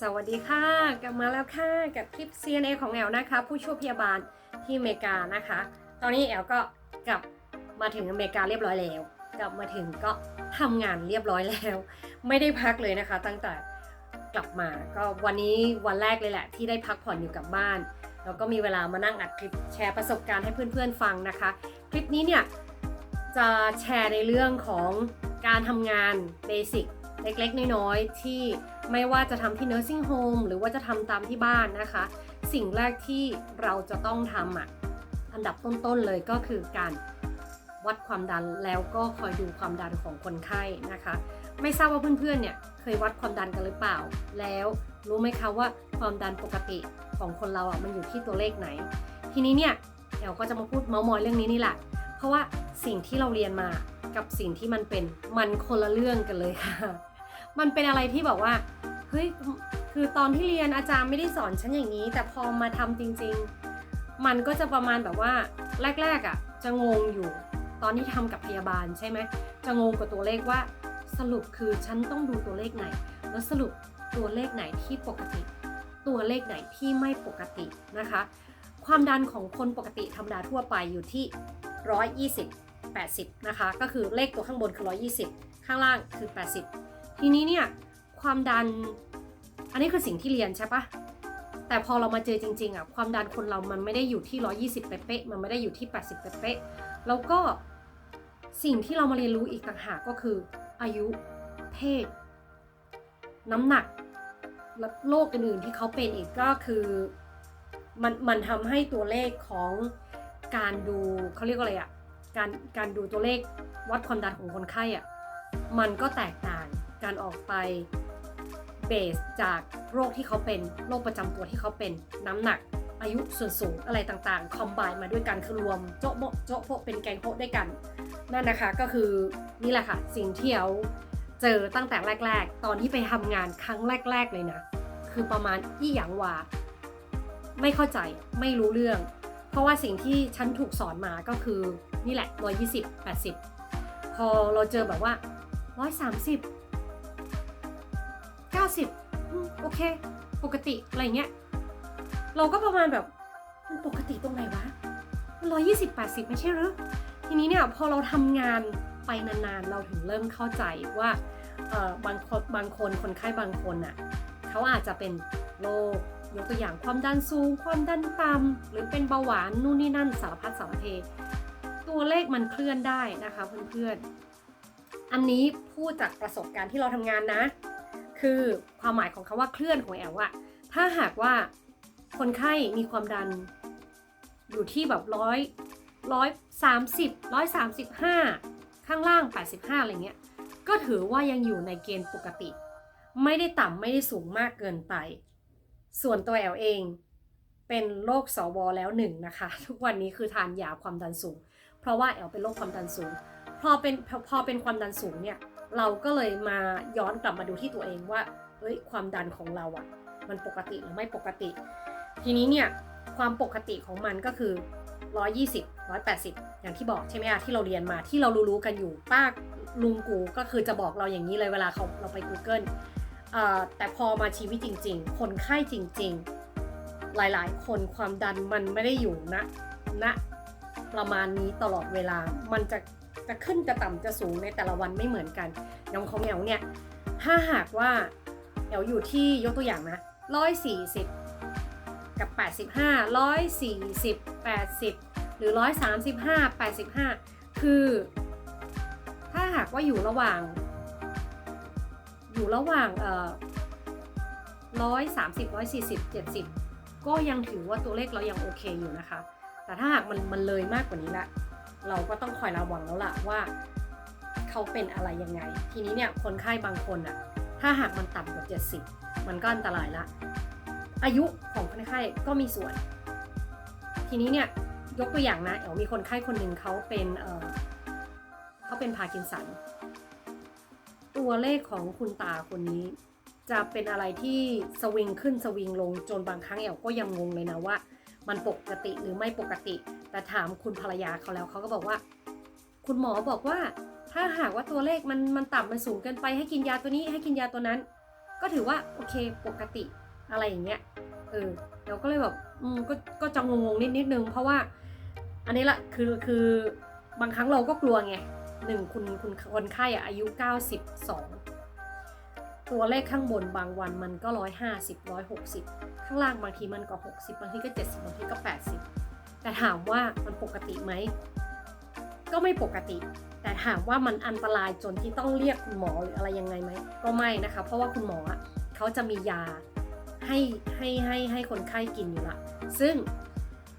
สวัสดีค่ะ กลับมาแล้วค่ะ กับคลิป CNA ของแอลนะคะ ผู้ช่วยพยาบาลที่อเมริกานะคะ ตอนนี้แอลก็กลับมาถึงอเมริกาเรียบร้อยแล้ว กลับมาถึงก็ทำงานเรียบร้อยแล้ว ไม่ได้พักเลยนะคะ ตั้งแต่กลับมาก็วันนี้วันแรกเลยแหละ ที่ได้พักผ่อนอยู่กับบ้านแล้วก็มีเวลามานั่งอัดคลิปแชร์ประสบการณ์ให้เพื่อนๆฟังนะคะ คลิปนี้เนี่ยจะแชร์ในเรื่องของการทำงานเบสิก เล็กๆ น้อยๆ ที่ไม่ว่าจะทำที่ nursing home หรือว่าจะทำตามที่บ้านนะคะ สิ่งแรกที่เราจะต้องทำอะอันดับต้นๆเลยก็คือการวัดความดันแล้วก็คอยดูความดันของคนไข้นะคะ ไม่ทราบว่าเพื่อนๆเนี่ยเคยวัดความดันกันหรือเปล่า แล้วรู้ไหมคะว่าความดันปกติของคนเราอะมันอยู่ที่ตัวเลขไหน ทีนี้เนี่ยแอลก็จะมาพูดเมาส์มอยเรื่องนี้นี่แหละ เพราะว่าสิ่งที่เราเรียนมากับสิ่งที่มันเป็นมันคนละเรื่องกันเลยค่ะ มันเป็นอะไรที่บอกว่าเฮ้ยคือตอนที่เรียนอาจารย์ไม่ได้สอนฉันอย่างนี้ แต่พอมาทำจริง ๆ มันก็จะประมาณแบบว่าแรกๆอะ่ะจะงงอยู่ ตอนที่ทำกับพยาบาลใช่ไหมจะงงกับตัวเลขว่าสรุปคือฉันต้องดูตัวเลขไหน แล้วสรุปตัวเลขไหนที่ปกติ ตัวเลขไหนที่ไม่ปกตินะคะ ความดันของคนปกติธรรมดาทั่วไปอยู่ที่ 120 80 นะคะ ก็คือเลขตัวข้างบนคือ 120 ข้างล่างคือ 80 ทีนี้เนี่ยความดัน อันนี้คือสิ่งที่เรียนใช่ปะแต่พอเรามาเจอจริงๆอะความดันคนเรามันไม่ได้อยู่ที่ 120 เป๊ะๆมันไม่ได้อยู่ที่ 80 เป๊ะๆแล้วก็สิ่งที่เรามาเรียนรู้อีกต่างหากก็คืออายุเพศ น้ำหนักและโรคอื่นๆที่เขาเป็นอีกก็คือมันมันทำให้ตัวเลขของการดูเขาเรียกว่าอะไรอะการการดูตัวเลขวัดความดันของคนไข้อะมันก็แตกต่าง การออกไปเบสจากโรคที่เขาเป็นโรคประจำตัวที่เขาเป็นน้ำหนักอายุส่วนสูงอะไรต่างๆ คอมไบมาด้วยกันคือรวมโจ๊ะโมโจ๊ะโพะเป็นแกงโพะด้วยกัน นั่นนะคะก็คือนี่แหละค่ะ สิ่งที่เราเจอตั้งแต่แรก ๆ ตอนที่ไปทำงานครั้งแรก ๆ เลยนะ คือประมาณอี้หยางหวาไม่เข้าใจไม่รู้เรื่อง เพราะว่าสิ่งที่ฉันถูกสอนมาก็คือนี่แหละ120 80 พอเราเจอแบบว่า 130 90โอเค ปกติอะไรเงี้ย เราก็ประมาณแบบมันปกติตรงไหนวะมัน120 80ไม่ใช่หรือ ทีนี้เนี่ยพอเราทำงานไปนานๆ เราถึงเริ่มเข้าใจว่าบางคนบางคนคนไข้บางคนอะเขาอาจจะเป็นโรคยกตัวอย่างความดันสูง ความดันต่ำหรือเป็นเบาหวานนู่นนี่นั่นสารพัดสารเพตัวเลขมันเคลื่อนได้นะคะเพื่อนๆ อันนี้พูดจากประสบการณ์ที่เราทำงานนะ คือความหมายของคำว่าเคลื่อนของแอลอะถ้าหากว่าคนไข้มีความดัน อยู่ที่แบบร้อยร้อยสามสิบร้อยสามสิบห้าข้างล่าง 85 อะไรเงี้ย ก็ถือว่ายังอยู่ในเกณฑ์ปกติ ไม่ได้ต่ำไม่ได้สูงมากเกินไป ส่วนตัวแอลเองเป็นโรคสวแล้วหนึ่งนะคะ ทุกวันนี้คือทานยาความดันสูง เพราะว่าแอลเป็นโรคความดันสูง พอเป็นพอพอเป็นความดันสูงเนี่ย เราก็เลยมาย้อนกลับมาดูที่ตัวเองว่าเฮ้ยความดันของเราอะมันปกติหรือไม่ปกติ ทีนี้เนี่ยความปกติของมันก็คือ 120 180 อย่างที่บอกใช่ไหมคะที่เราเรียนมาที่เรารู้ๆกันอยู่ป้าลุงกูก็คือจะบอกเราอย่างนี้เลยเวลาเขาเราไป Google เอ่อแต่พอมาชีวิตจริง ๆ คนไข้จริง ๆ หลายๆ คนความดันมันไม่ได้อยู่ณณประมาณนี้ตลอดเวลา มันจะ จะขึ้นจะต่ำจะสูงในแต่ละวันไม่เหมือนกันอย่างของแอลเนี่ยถ้าหากว่าแอลอยู่ที่ยกตัวอย่างนะ140กับ 85 140 80 หรือ 135 85 คือ ถ้าหากว่าอยู่ระหว่าง อยู่ระหว่างเอ่อ130 140 70 ก็ยังถือว่าตัวเลขเรายังโอเคอยู่นะคะ แต่ถ้าหากมันมันเลยมากกว่านี้ละ เราก็ต้องคอยระวังแล้วล่ะว่า เขาเป็นอะไรยังไง ทีนี้เนี่ยคนไข้บางคนอะถ้าหากมันต่ำกว่า 70 มันก็อันตรายละ อายุของคนไข้ก็มีส่วน ทีนี้เนี่ยยกตัวอย่างนะแอลมีคนไข้คนหนึ่งเขาเป็นเเขาเป็นพาร์กินสัน ตัวเลขของคุณตาคนนี้จะเป็นอะไรที่สวิงขึ้นสวิงลงจนบางครั้งแอลก็ยังงงเลยนะว่า มันปกติหรือไม่ปกติ แต่ถามคุณภรรยาเขาแล้วเขาก็บอกว่า คุณหมอบอกว่า ถ้าหากว่าตัวเลขมันมันต่ำมันสูงเกินไปให้กินยาตัวนี้ให้กินยาตัวนั้น ก็ถือว่าโอเคปกติอะไรอย่างเงี้ยเออเดี๋ยวก็เลยแบบอืมก็ก็จะงงๆนิดนิดนึงเพราะว่า อันนี้ละคือคือบางครั้งเราก็กลัวไงหนึ่งคุณคุณคนไข้อะอายุ 92 ตัวเลขข้างบนบางวันมันก็150 160ข้างล่างบางทีมันก็60บบางทีก็70บบางทีก็80แต่ถามว่ามันปกติไหมก็ไม่ปกติ แต่ถามว่ามันอันตรายจนที่ต้องเรียกคุณหมอหรืออะไรยังไงไหมก็ไม่นะคะ เพราะว่าคุณหมอเขาจะมียาให้ให้ให้ให้คนไข้กินอยู่ละซึ่ง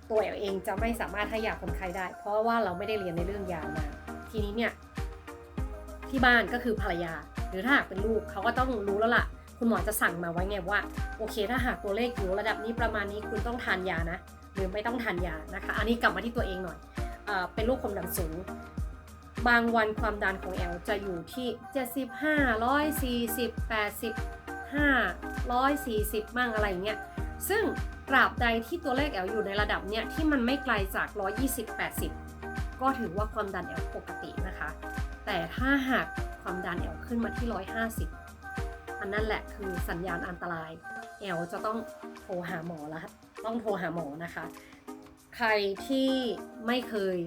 ตัวเองจะไม่สามารถให้ยาคนไข้ได้ เพราะว่าเราไม่ได้เรียนในเรื่องยามา ทีนี้เนี่ยที่บ้านก็คือภรรยา รือถ้าหากเป็นลูกเขาก็ต้องรู้แล้วล่ะ คุณหมอจะสั่งมาไว้ไงว่า โอเค ถ้าหากตัวเลขอยู่ระดับนี้ประมาณนี้คุณต้องทานยานะ หรือไม่ต้องทานยานะคะ อันนี้กลับมาที่ตัวเองหน่อยเอเป็นโรคความดันสูง บางวันความดันของแอลจะอยู่ที่ 75 140 85 140 มั่งอะไรอย่างเงี้ย ซึ่งตราบใดที่ตัวเลขแอลอยู่ในระดับเนี้ยที่มันไม่ไกลจาก 120 80 ก็ถือว่าความดันแอลปกตินะคะ แต่ถ้าหาก ความดันแอลขึ้นมาที่ 150 อันนั้นแหละคือสัญญาณอันตรายแอลจะต้องโทรหาหมอแล้วต้องโทรหาหมอนะคะ ใครที่ไม่เคย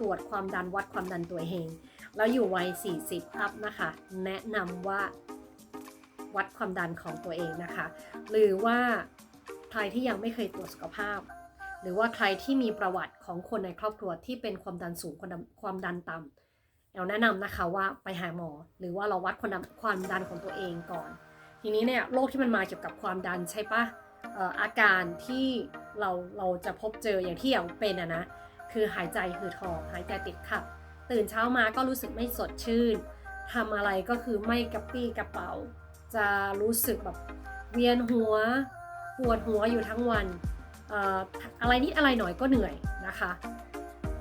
ตรวจความดันวัดความดันตัวเองแล้วอยู่วัย 40 อัพนะคะ แนะนำว่าวัดความดันของตัวเองนะคะ หรือว่าใครที่ยังไม่เคยตรวจสุขภาพ หรือว่าใครที่มีประวัติของคนในครอบครัวที่เป็นความดันสูงความดันต่ำ เราแนะนำนะคะว่าไปหาหมอ หรือว่าเราวัดความดันความดันของตัวเองก่อน ทีนี้เนี่ยโรคที่มันมาเกี่ยวกับความดันใช่ปะเอ่ออาการที่เราเราจะพบเจออย่างที่อย่างเป็นอะนะคือหายใจหืดหอบหายใจติดขัด ตื่นเช้ามาก็รู้สึกไม่สดชื่นทำอะไรก็คือไม่กระปี้กระเป๋า จะรู้สึกแบบเวียนหัวปวดหัวอยู่ทั้งวันอออะไรนิดอะไรหน่อยก็เหนื่อยนะคะ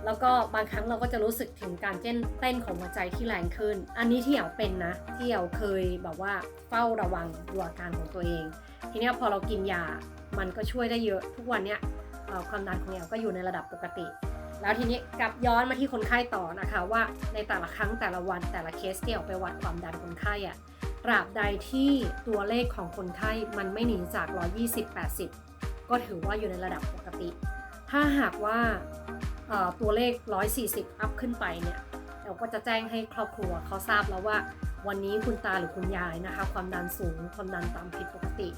แล้วก็บางครั้งเราก็จะรู้สึกถึงการเต้นเต้นของหัวใจที่แรงขึ้น อันนี้ที่เอ๋วเป็นนะ ที่เอ๋วเคยแบบว่าเฝ้าระวังดูอาการของตัวเอง ทีนี้พอเรากินยา มันก็ช่วยได้เยอะ ทุกวันเนี้ยความดันของเอ๋วก็อยู่ในระดับปกติ แล้วทีนี้กลับย้อนมาที่คนไข้ต่อนะคะว่าในแต่ละครั้งแต่ละวันแต่ละเคสที่เอ๋วไปวัดความดันคนไข้อะตราบใดที่ตัวเลขของคนไข้มันไม่หนีจาก 120-80 ก็ถือว่าอยู่ในระดับปกติ ถ้าหากว่า ตัวเลข 140 อัพขึ้นไปเนี่ยเราก็จะแจ้งให้ครอบครัวเขาทราบแล้วว่า วันนี้คุณตาหรือคุณยายนะคะ ความดันสูง ความดันต่ำผิดปกติ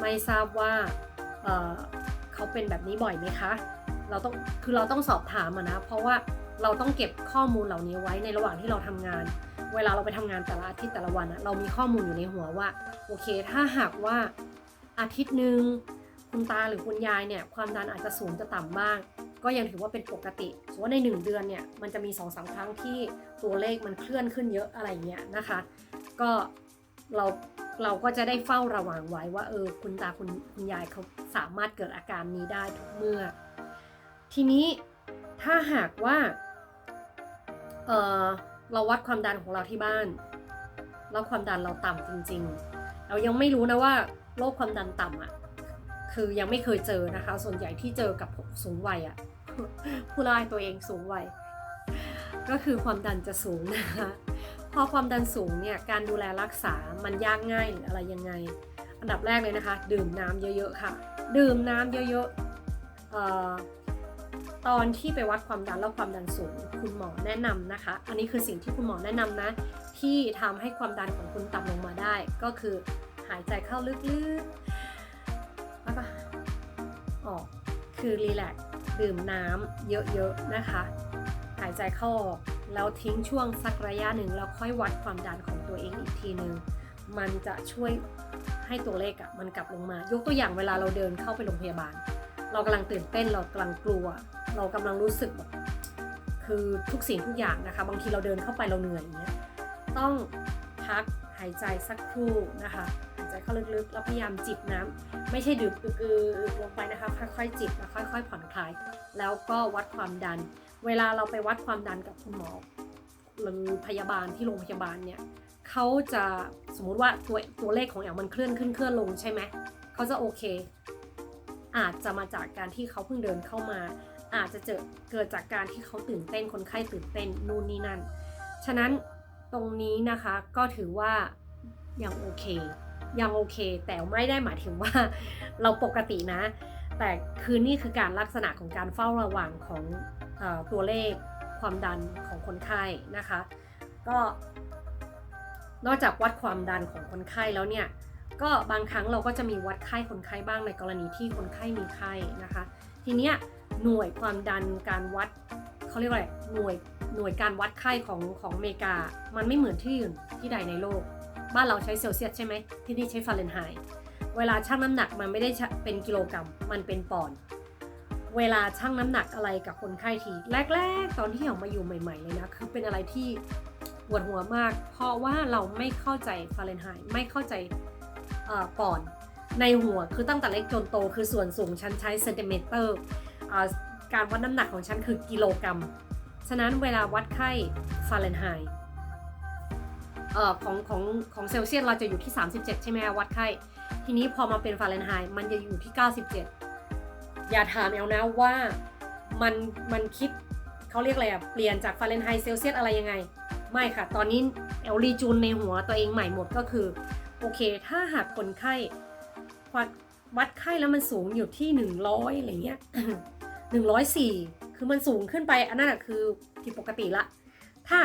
ไม่ทราบว่าเเขาเป็นแบบนี้บ่อยไหมคะ เราต้องคือเราต้องสอบถามนะ เพราะว่าเราต้องเก็บข้อมูลเหล่านี้ไว้ในระหว่างที่เราทำงาน เวลาเราไปทำงานแต่ละอาทิตย์แต่ละวันอะเรามีข้อมูลอยู่ในหัวว่า โอเค ถ้าหากว่าอาทิตย์หนึ่งคุณตาหรือคุณยายเนี่ยความดันอาจจะสูงจะต่ำบ้าง ก็ยังถือว่าเป็นปกติสมมติว่าใน 1 เดือนเนี่ยมันจะมี2อสครั้งที่ตัวเลขมันเคลื่อนขึ้นเยอะอะไรเงี้ยนะคะ ก็เราเราก็จะได้เฝ้าระวังไว้ว่าเออคุณตาคุณคุณยายเขาสามารถเกิดอาการนี้ได้ทุกเมื่อ ทีนี้ถ้าหากว่าเออเราวัดความดันของเราที่บ้าน แล้วความดันเราต่ำจริง ๆ เรายังไม่รู้นะว่าโรคความดันต่ำอะ่ะ คือยังไม่เคยเจอนะคะ ส่วนใหญ่ที่เจอกับสูงวัยอะ่ะผู้ร้ายตัวเองสูงวัยก็คือความดันจะสูงนะคะพอความดันสูงเนี่ยการดูแลรักษามันยากง่ายหรืออะไรยังไง อันดับแรกเลยนะคะ ดื่มน้ำเยอะๆค่ะ ดื่มน้ำเยอะๆเอ่อตอนที่ไปวัดความดันแล้วความดันสูง คุณหมอแนะนำนะคะ อันนี้คือสิ่งที่คุณหมอแนะนำนะ ที่ทำให้ความดันของคุณต่ำลงมาได้ ก็คือหายใจเข้าลึกๆ ออก คือรีแลกซ์ดื่มน้ำเยอะๆนะคะ หายใจเข้าออกแล้วทิ้งช่วงสักระยะหนึ่งแล้วค่อยวัดความดันของตัวเองอีกทีหนึ่งมันจะช่วยให้ตัวเลขอะมันกลับลงมา ยกตัวอย่างเวลาเราเดินเข้าไปโรงพยาบาล เรากำลังตื่นเต้นเรากำลังกลัว เรากำลังรู้สึกแบบคือทุกสิ่งทุกอย่างนะคะ บางทีเราเดินเข้าไปเราเหนื่อยอย่างเงี้ยต้องพักหายใจสักครู่นะคะ เข้าลึกๆ แล้วพยายามจิบน้ำไม่ใช่ดื่มอึกๆลงไปนะคะ ค่อยๆจิบแล้วค่อย ๆ ผ่อนคลาย แล้วก็วัดความดัน เวลาเราไปวัดความดันกับคุณหมอ หรือพยาบาลที่โรงพยาบาลเนี่ยเขาจะสมมุติว่าตัวตัวเลขของอย่างมันเคลื่อนขึ้นเคลื่อนลงใช่ไหมเขาจะโอเค อาจจะมาจากการที่เขาเพิ่งเดินเข้ามา อาจจะเจอเกิดจากการที่เขาตื่นเต้นคนไข้ตื่นเต้นนู่นนี่นั่น ฉะนั้นตรงนี้นะคะก็ถือว่ายังโอเค ยังโอเค แต่ไม่ได้หมายถึงว่าเราปกตินะ แต่คือนี่คือการลักษณะของการเฝ้าระวังของออตัวเลขความดันของคนไข้นะคะ ก็ นอกจากวัดความดันของคนไข้แล้วเนี่ยก็บางครั้งเราก็จะมีวัดไข้คนไข้บ้างในกรณีที่คนไข้มีไข้นะคะ ทีเนี้ยหน่วยความดันการวัดเขาเรียกว่าอะไรหน่วยหน่วยการวัดไข้ของของอเมริกา มันไม่เหมือนที่อื่นที่ใดในโลก บ้านเราใช้เซลเซียสใช่ไหมที่นี่ใช้ฟาเรนไฮต์เวลาชั่งน้ำหนักมันไม่ได้เป็นกิโลกรัมมันเป็นปอนด์เวลาชั่งน้ำหนักอะไรกับคนไข้ทีแรก ๆ ตอนที่ออกมาอยู่ใหม่ ๆเลยนะคือเป็นอะไรที่ปวดหัวมาก เพราะว่าเราไม่เข้าใจฟาเรนไฮต์ไม่เข้าใจปอนด์ในหัวคือตั้งแต่เล็กจนโตคือส่วนสูงฉันใช้เซนติเมตรอ่าการวัดน้ำหนักของฉันคือกิโลกรัม ฉะนั้นเวลาวัดไข้ฟาเรนไฮต์ เอ่อของของของเซลเซียสเราจะอยู่ที่ 37 ใช่ไหมวัดไข้ ทีนี้พอมาเป็นฟาเรนไฮต์มันจะอยู่ที่ 97 อย่าถามแอลนะว่ามันมันคิดเขาเรียกอะไรอะเปลี่ยนจากฟาเรนไฮต์เซลเซียสอะไรยังไง ไม่ค่ะ ตอนนี้แอลรีจูนในหัวตัวเองใหม่หมดก็คือ โอเค ถ้าหากคนไข้วัดวัดไข้แล้วมันสูงอยู่ที่ 100อะไรเงี้ย104 คือมันสูงขึ้นไปอันนั้นคือผิดปกติละ ถ้า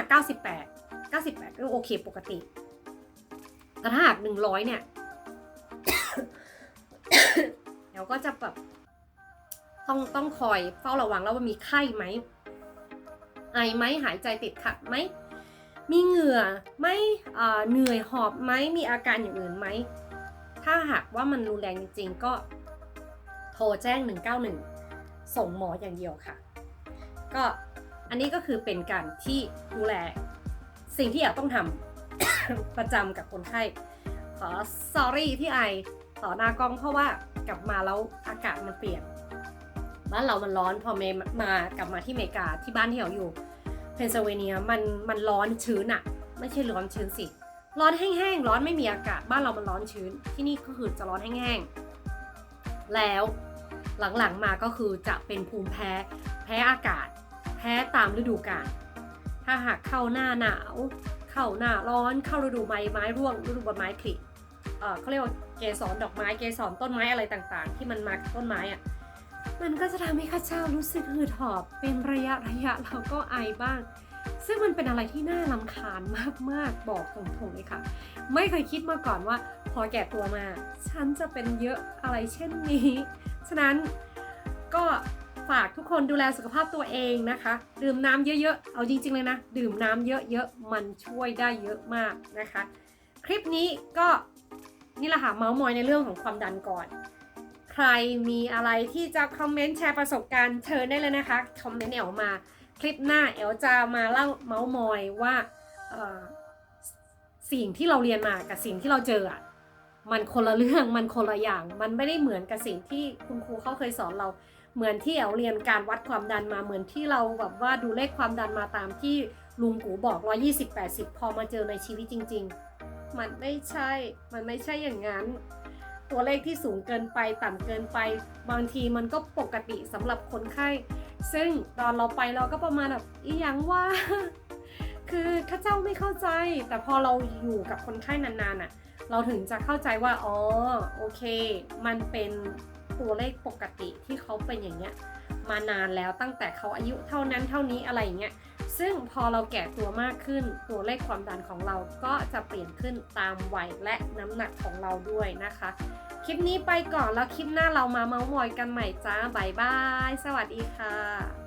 98 98 ก็โอเคปกติ แต่ถ้าหาก 100 เนี่ย เดี๋ยวก็จะแบบ ต้องต้องคอยเฝ้าระวังแล้วว่ามีไข้ไหม ไอไหมหายใจติดขัดไหม มีเหงื่อไหมเอ่อเหนื่อยหอบไหมมีอาการอย่างอื่นไหม ถ้าหากว่ามันรุนแรงจริงๆ ก็โทรแจ้ง 191 ส่งหมออย่างเดียวค่ะ ก็อันนี้ก็คือเป็นการที่ดูแล สิ่งที่อยากต้องทำ ประจำกับคนไข้ ขอ sorry ที่ไอต่อหน้ากล้องเพราะว่ากลับมาแล้วอากาศมันเปลี่ยนบ้านเรามันร้อนพอเมมากลับมาที่อเมริกาที่บ้านที่เราอยู่เพนซิลเวเนียมันมันร้อนชื้นอะไม่ใช่ร้อนชื้นสิ ร้อนแห้งๆ ร้อนไม่มีอากาศ บ้านเรามันร้อนชื้น ที่นี่ก็คือจะร้อนแห้งๆ แล้วหลังๆมาก็คือจะเป็นภูมิแพ้ แพ้อากาศ แพ้ตามฤดูกาล ถ้าหากเข้าหน้าหนาว เข้าหน้าร้อนเข้าฤดูใบไม้ร่วงฤดูใบไม้ผลิเขาเรียกว่าเกสรดอกไม้เกสรต้นไม้อะไรต่างๆ ที่มันมากับต้นไม้อะมันก็จะทำให้ข้าเจ้ารู้สึกหืดหอบเป็นระยะระยะแล้วก็ไอบ้าง ซึ่งมันเป็นอะไรที่น่ารำคาญมากๆบอกตรงๆเลยค่ะ ไม่เคยคิดมาก่อนว่า พอแก่ตัวมา ฉันจะเป็นเยอะอะไรเช่นนี้ ฉะนั้นก็ ฝากทุกคนดูแลสุขภาพตัวเองนะคะ ดื่มน้ำเยอะๆ เอาจริง ๆ เลยนะ ดื่มน้ำเยอะๆ มันช่วยได้เยอะมากนะคะ คลิปนี้ก็นี่แหละค่ะเมาส์มอยในเรื่องของความดันก่อน ใครมีอะไรที่จะคอมเมนต์แชร์ประสบการณ์เชิญได้เลยนะคะคอมเมนต์แอลมาคลิปหน้าแอลจะมาเล่าเมาส์มอยว่าสิ่งที่เราเรียนมากับสิ่งที่เราเจออะมันคนละเรื่องมันคนละอย่าง มันไม่ได้เหมือนกับสิ่งที่คุณครูเขาเคยสอนเรา เหมือนที่แอลเรียนการวัดความดันมาเหมือนที่เราแบบว่าดูเลขความดันมาตามที่ลุงกูบอก 120 80 พอมาเจอในชีวิตจริง ๆ มันไม่ใช่ มันไม่ใช่อย่างนั้น ตัวเลขที่สูงเกินไปต่ำเกินไป บางทีมันก็ปกติสำหรับคนไข้ ซึ่งตอนเราไปเราก็ประมาณแบบอีหยังว่า คือข้าเจ้าไม่เข้าใจ แต่พอเราอยู่กับคนไข้นานๆอะ เราถึงจะเข้าใจว่า อ๋อ โอเค มันเป็น ตัวเลขปกติที่เขาเป็นอย่างเงี้ยมานานแล้วตั้งแต่เขาอายุเท่านั้นเท่านี้อะไรอย่างเงี้ยซึ่งพอเราแก่ตัวมากขึ้น ตัวเลขความดันของเราก็จะเปลี่ยนขึ้นตามวัยและน้ำหนักของเราด้วยนะคะ คลิปนี้ไปก่อนแล้วคลิปหน้าเรามาเมาส์มอยกันใหม่จ้าบายบาย สวัสดีค่ะ